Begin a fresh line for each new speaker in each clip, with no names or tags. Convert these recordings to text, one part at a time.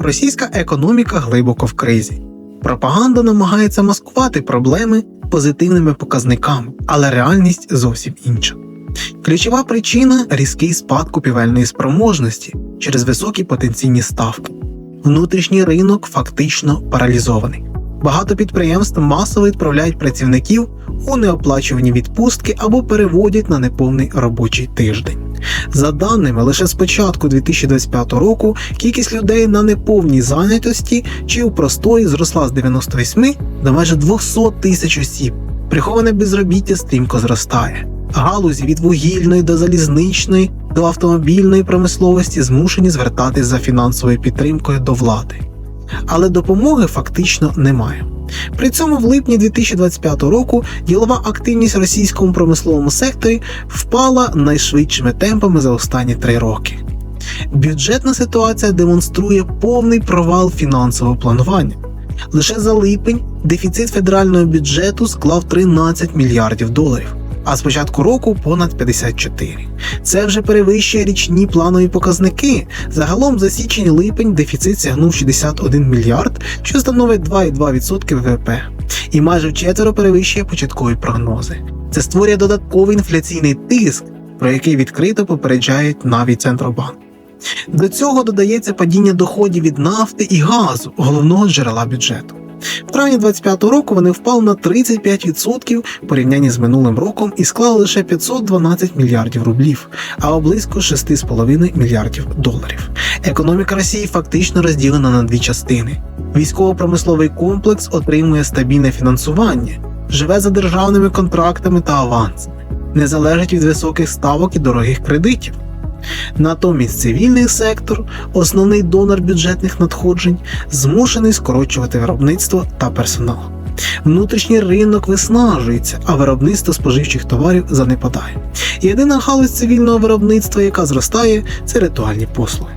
Російська економіка глибоко в кризі. Пропаганда намагається маскувати проблеми позитивними показниками, але реальність зовсім інша. Ключова причина різкий спад купівельної спроможності через високі потенційні ставки. Внутрішній ринок фактично паралізований. Багато підприємств масово відправляють працівників у неоплачувані відпустки або переводять на неповний робочий тиждень. За даними, лише з початку 2025 року кількість людей на неповній зайнятості чи у простої зросла з 98 до майже 200 тисяч осіб. Приховане безробіття стрімко зростає. Галузі від вугільної до залізничної до автомобільної промисловості змушені звертатись за фінансовою підтримкою до влади. Але допомоги фактично немає. При цьому в липні 2025 року ділова активність в російському промисловому секторі впала найшвидшими темпами за останні три роки. Бюджетна ситуація демонструє повний провал фінансового планування. Лише за липень дефіцит федерального бюджету склав 13 мільярдів доларів, а з початку року понад 54. Це вже перевищує річні планові показники. Загалом за січень-липень дефіцит сягнув 61 мільярд, що становить 2,2% ВВП, і майже вчетверо перевищує початкові прогнози. Це створює додатковий інфляційний тиск, про який відкрито попереджають навіть Центробанк. До цього додається падіння доходів від нафти і газу, головного джерела бюджету. В травні 2025 року вони впали на 35% в порівнянні з минулим роком і склали лише 512 мільярдів рублів, або близько 6,5 мільярдів доларів. Економіка Росії фактично розділена на дві частини. Військово-промисловий комплекс отримує стабільне фінансування, живе за державними контрактами та авансами, не залежить від високих ставок і дорогих кредитів. Натомість цивільний сектор, основний донор бюджетних надходжень, змушений скорочувати виробництво та персонал. Внутрішній ринок виснажується, а виробництво споживчих товарів занепадає. Єдина галузь цивільного виробництва, яка зростає, це ритуальні послуги.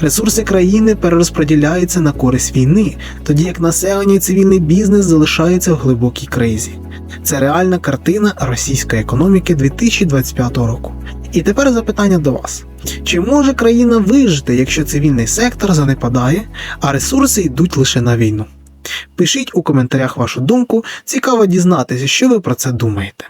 Ресурси країни перерозподіляються на користь війни, тоді як населення і цивільний бізнес залишаються в глибокій кризі. Це реальна картина російської економіки 2025 року. І тепер запитання до вас: чи може країна вижити, якщо цивільний сектор занепадає, а ресурси йдуть лише на війну? Пишіть у коментарях вашу думку, цікаво дізнатися, що ви про це думаєте.